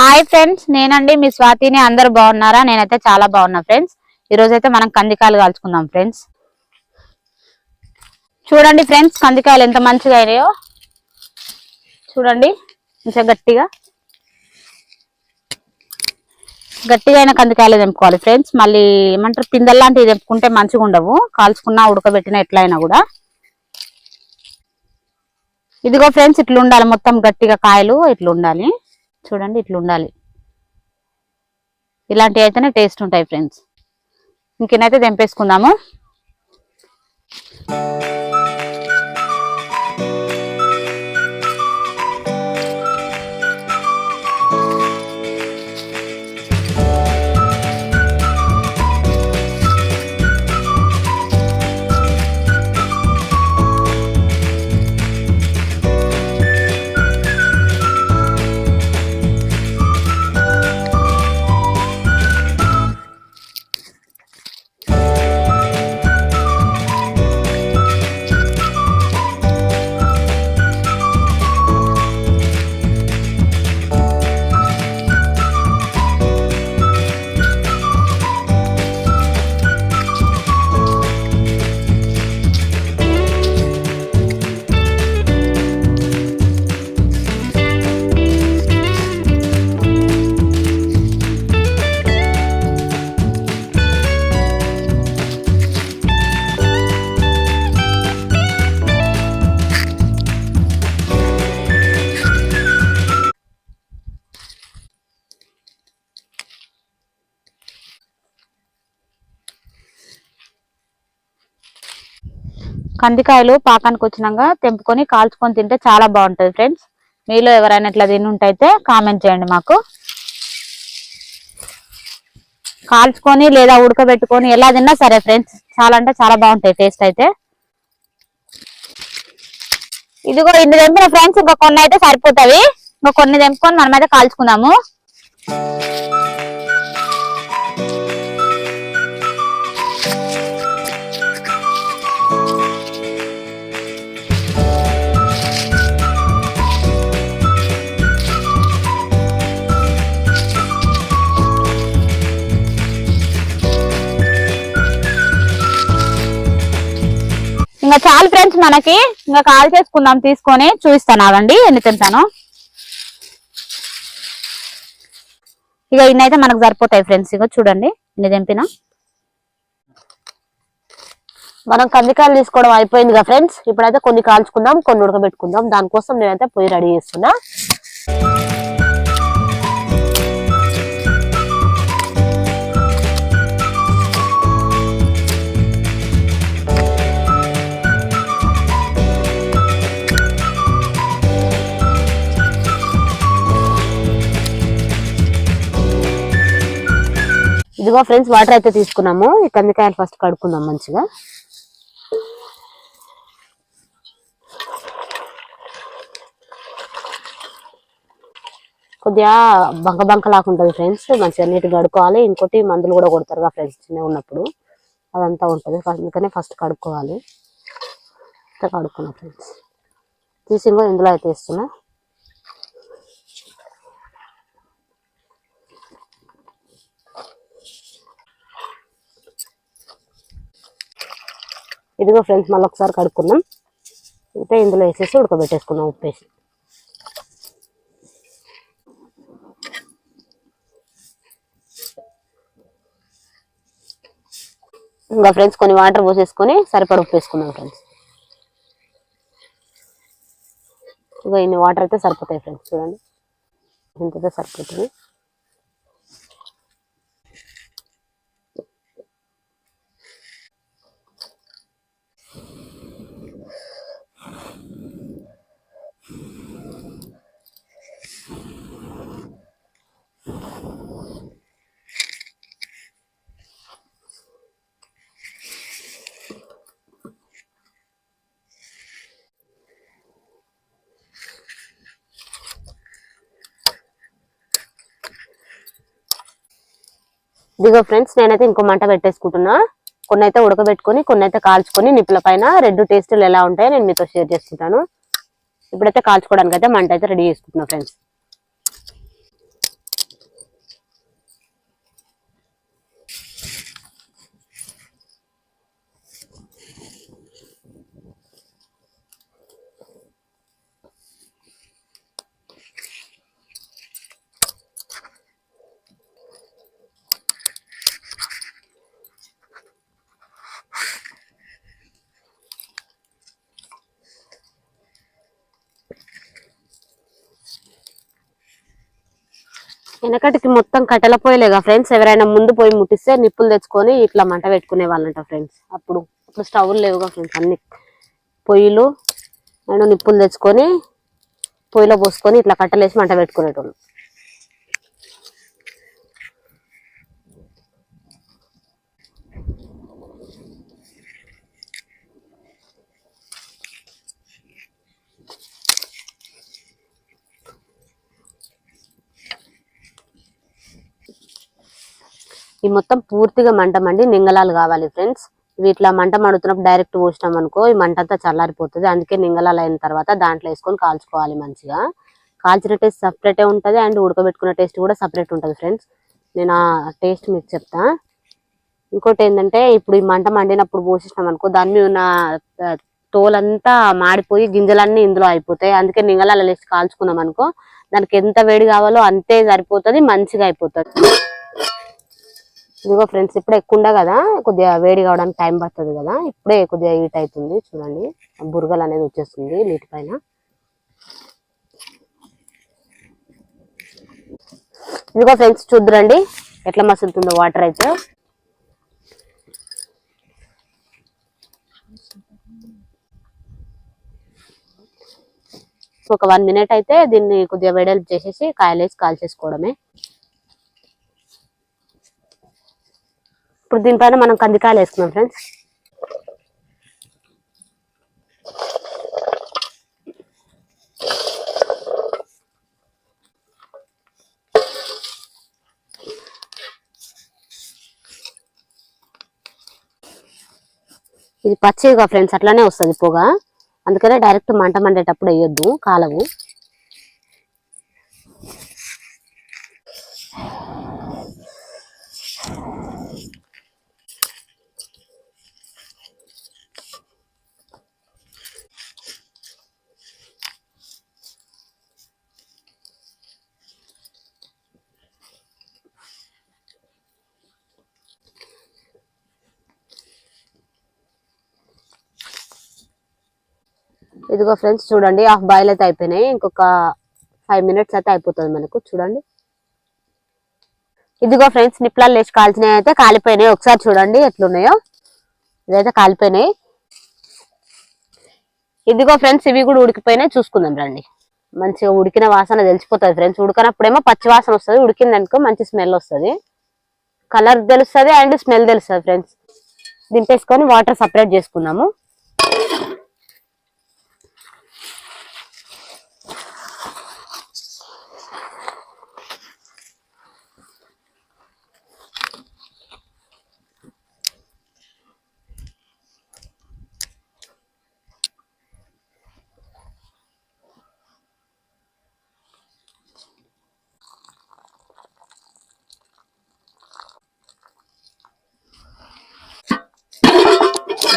Hi friends నేనండి మీ స్వాతిని అందరు బాగున్నారా? నేనైతే చాలా బాగున్నా ఫ్రెండ్స్ ఈరోజు అయితే మనం కందికాయలు కాల్చుకుందాం ఫ్రెండ్స్ చూడండి ఫ్రెండ్స్ కందికాయలు ఎంత మంచిగా అయినాయో. చూడండి కొంచెం గట్టిగా. గట్టిగా అయిన కందికాయలు తెంపుకోవాలి ఫ్రెండ్స్ మళ్ళీ ఏమంటారు పిందల్లాంటివి తెంపుకుంటే మంచిగా ఉండవు. కాల్చుకున్నా ఉడకబెట్టిన ఎట్లయినా కూడా. ఇదిగో ఫ్రెండ్స్ ఇట్లా ఉండాలి మొత్తం గట్టిగా కాయలు ఇట్లా ఉండాలి చూడండి ఇట్లా ఉండాలి ఇలాంటివి అయితేనే టేస్ట్ ఉంటాయి ఫ్రెండ్స్ ఇంకేనైతే తెంపేసుకుందాము. కందికాయలు పాకానికి వచ్చినాక తెంపుకొని కాల్చుకొని తింటే చాలా బాగుంటది ఫ్రెండ్స్. మీలో ఎవరైనా ఇట్లా తినుంటైతే కామెంట్ చేయండి మాకు. కాల్చుకొని లేదా ఉడకబెట్టుకొని ఎలా తిన్నా సరే ఫ్రెండ్స్. చాలా అంటే చాలా బాగుంటాయి టేస్ట్ అయితే. ఇదిగో ఇన్ని తెంపిన ఫ్రెండ్స్ ఇంకా కొన్ని అయితే సరిపోతాయి ఇంకా కొన్ని తెంపుకొని మనమైతే కాల్చుకుందాము. ఇంకా చాలు ఫ్రెండ్స్ మనకి ఇంకా కాల్ చేసుకుందాం తీసుకొని చూపిస్తాను అవండి ఎన్ని తింటాను. ఇక ఇన్నైతే మనకు సరిపోతాయి ఫ్రెండ్స్ ఇక చూడండి ఇన్ని తెంపినా. మనం కందికాయలు తీసుకోవడం అయిపోయింది కదా ఫ్రెండ్స్ ఇప్పుడైతే కొన్ని కాల్చుకుందాం కొన్ని ఉడకబెట్టుకుందాం. దానికోసం నేనైతే పొయ్యి రెడీ చేస్తున్నా. ఇదిగో ఫ్రెండ్స్ వాటర్ అయితే తీసుకున్నాము. ఈ కందికాయలు ఫస్ట్ కడుక్కుందాం మంచిగా. కొద్దిగా బంక బంక లాకుంటుంది ఫ్రెండ్స్. మంచిగా నీట్గా కడుక్కోవాలి. ఇంకోటి మందులు కూడా కొడతారు కదా ఫ్రెండ్స్ చిన్నగా ఉన్నప్పుడు. అదంతా ఉంటుంది. అందుకనే ఫస్ట్ కడుక్కోవాలి. ఇట్లా కడుక్కున్నా ఫ్రెండ్స్. తీసి ఇంకో ఇందులో అయితే ఇస్తున్నా ఇదిగో ఫ్రెండ్స్ మళ్ళీ ఒకసారి కడుక్కున్నాం అయితే ఇందులో వేసేసి ఉడకబెట్టేసుకున్నాం ఉప్పు వేసి ఇంకా ఫ్రెండ్స్ కొన్ని వాటర్ పోసేసుకొని సరిపడ ఉప్పు వేసుకున్నాం ఫ్రెండ్స్. ఇక ఇన్ని వాటర్ అయితే సరిపోతాయి ఫ్రెండ్స్ చూడండి. ఇంత సరిపోతుంది. ఇదిగో ఫ్రెండ్స్ నేనైతే ఇంకో మంట పెట్టేసుకుంటున్నా. కొన్ని అయితే ఉడకబెట్టుకొని కొన్ని అయితే కాల్చుకొని నిప్పుల పైన రెండు టేస్టులు ఎలా ఉంటాయో నేను మీతో షేర్ చేసుకుంటాను. ఇప్పుడైతే కాల్చుకోవడానికి అయితే మంట అయితే రెడీ చేసుకుంటున్నా ఫ్రెండ్స్. వెనకటికి మొత్తం కట్టెల పోయలేగా ఫ్రెండ్స్? ఎవరైనా ముందు పోయి ముట్టిస్తే నిప్పులు తెచ్చుకొని ఇట్లా మంట పెట్టుకునే వాళ్ళంట ఫ్రెండ్స్. అప్పుడు ఇప్పుడు స్టవ్లు లేవుగా ఫ్రెండ్స్ అన్ని. పొయ్యిలు అండ్ నిప్పులు తెచ్చుకొని పొయ్యిలో పోసుకొని ఇట్లా కట్టలేసి మంట పెట్టుకునేటోళ్ళు. ఈ మొత్తం పూర్తిగా మంటమండి నింగలాలు కావాలి ఫ్రెండ్స్ వీటిలో మంట మండుతున్నప్పుడు డైరెక్ట్ పోసినాం అనుకో ఈ మంట అంతా చల్లారిపోతుంది. అందుకే నింగలాలు అయిన తర్వాత దాంట్లో వేసుకొని కాల్చుకోవాలి మంచిగా. కాల్చిన టేస్ట్ సపరేటే ఉంటుంది అండ్ ఉడకబెట్టుకున్న టేస్ట్ కూడా సపరేట్ ఉంటుంది ఫ్రెండ్స్ నేను ఆ టేస్ట్ మీకు చెప్తా. ఇంకోటి ఏంటంటే ఇప్పుడు ఈ మంట మండినప్పుడు పోసేసినాం అనుకో దాని మీద ఉన్న తోలంతా మాడిపోయి గింజలన్నీ ఇందులో అయిపోతాయి. అందుకే నింగలాలు వేసి కాల్చుకున్నాం అనుకో దానికి ఎంత వేడి కావాలో అంతే సరిపోతుంది మంచిగా అయిపోతుంది. ఇదిగో ఫ్రెండ్స్ ఇప్పుడే ఎక్కువ ఉండే కదా కొద్దిగా వేడి కావడానికి టైం పడుతుంది కదా ఇప్పుడే కొద్దిగా హీట్ అవుతుంది చూడండి. బురగలు అనేది వచ్చేస్తుంది నీటి పైన. ఇదిగో ఫ్రెండ్స్ చూద్దరండి ఎట్లా మసులుతుందో వాటర్ అయితే. ఒక వన్ మినిట్ అయితే దీన్ని కొద్దిగా వెడల్పు చేసేసి కాయలేసి కాల్చేసుకోవడమే. ఇప్పుడు దీనిపైన మనం కందికాయలు వేసుకున్నాం ఫ్రెండ్స్. ఇది పచ్చిగా ఫ్రెండ్స్ అట్లానే వస్తుంది పొగ. అందుకనే డైరెక్ట్ మంట మండేటప్పుడు వేయొద్దు కాలవు ఇదిగో ఫ్రెండ్స్ చూడండి హాఫ్ బాయిల్ అయితే అయిపోయినాయి. ఇంకొక ఫైవ్ మినిట్స్ అయితే అయిపోతుంది మనకు చూడండి. ఇదిగో ఫ్రెండ్స్ నిప్లాలు లేచి కాల్చినవి అయితే కాలిపోయినాయి. ఒకసారి చూడండి ఎట్లున్నాయో. ఇదైతే కాలిపోయినాయి. ఇదిగో ఫ్రెండ్స్ ఇవి కూడా ఉడికిపోయినాయి. చూసుకుందాం రండి. మంచిగా ఉడికిన వాసన తెలిసిపోతుంది ఫ్రెండ్స్. ఉడకనప్పుడేమో పచ్చి వాసన వస్తుంది. ఉడికిందనుకో మంచి స్మెల్ వస్తుంది. కలర్ తెలుస్తుంది అండ్ స్మెల్ తెలుస్తుంది ఫ్రెండ్స్. దింపేసుకొని వాటర్ సపరేట్ చేసుకున్నాము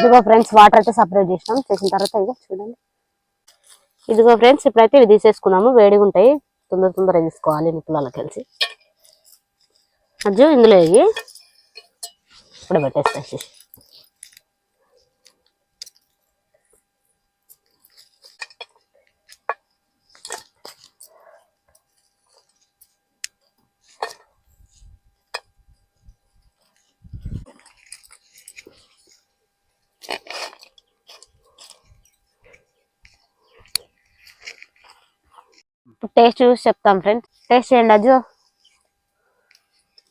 ఇదిగో ఫ్రెండ్స్ వాటర్ అయితే సపరేట్ చేసినాం. చేసిన తర్వాత ఇదిగో చూడండి. ఇదిగో ఫ్రెండ్స్ ఇప్పుడైతే ఇవి తీసేసుకున్నాము. వేడిగా ఉంటాయి. తొందర తొందరగా తీసుకోవాలి నిప్పులలో కలిసి. అజ్జు ఇందులో ఇవి. ఇప్పుడు పెట్టేస్తాయి టేస్ట్ చూసి చెప్తాం ఫ్రెండ్స్. టేస్ట్ చేయండి అజ్జు.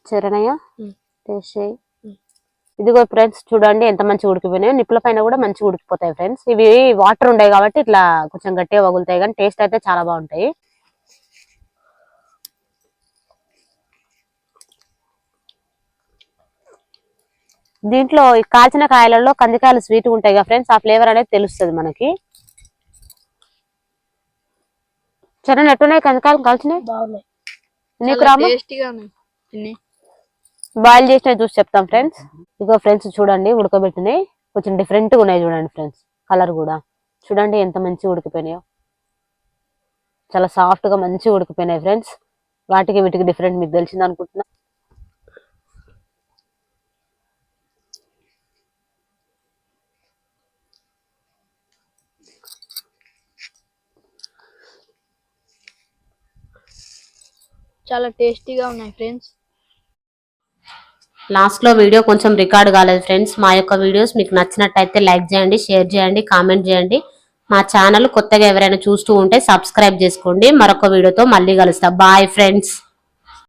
చరణయ్య టేస్ట్ చేయి. ఇదిగో ఫ్రెండ్స్ చూడండి ఎంత మంచిగా ఉడికిపోయినాయో. నిప్పుల పైన కూడా మంచిగా ఉడికిపోతాయి ఫ్రెండ్స్. ఇవి వాటర్ ఉన్నాయి కాబట్టి ఇట్లా కొంచెం గట్టిగా వగులుతాయి కానీ టేస్ట్ అయితే చాలా బాగుంటాయి. దీంట్లో ఈ కాల్చిన కాయలలో కందికాయలు స్వీట్ ఉంటాయి కదా ఫ్రెండ్స్. ఆ ఫ్లేవర్ అనేది తెలుస్తుంది మనకి. చరణ్ ఎట్టున్నాయి? కందికాయలు కాల్చినాయి? బాగున్నాయి. నీకు రాము? టేస్టీగా ఉన్నాయి తిని. బాయిల్ చేసిన చూసి చెప్తాం ఫ్రెండ్స్. ఇగో ఫ్రెండ్స్ చూడండి ఉడకబెట్టినాయి కొంచెం డిఫరెంట్గా ఉన్నాయి చూడండి ఫ్రెండ్స్. కలర్ కూడా. చూడండి ఎంత మంచిగా ఉడికిపోయినాయో. చాలా సాఫ్ట్గా మంచిగా ఉడికిపోయినాయి ఫ్రెండ్స్. వాటికి వీటికి డిఫరెంట్ మీకు తెలిసింది అనుకుంటున్నా. చాలా టేస్టీగా ఉన్నాయి ఫ్రెండ్స్. లాస్ట్లో వీడియో కొంచెం రికార్డ్ కాలేదు ఫ్రెండ్స్. మా యొక్క వీడియోస్ మీకు నచ్చినట్టయితే లైక్ చేయండి షేర్ చేయండి కామెంట్ చేయండి. మా ఛానల్ కొత్తగా ఎవరైనా చూస్తూ ఉంటే సబ్స్క్రైబ్ చేసుకోండి. మరొక వీడియోతో మళ్ళీ కలుస్తా. Bye friends.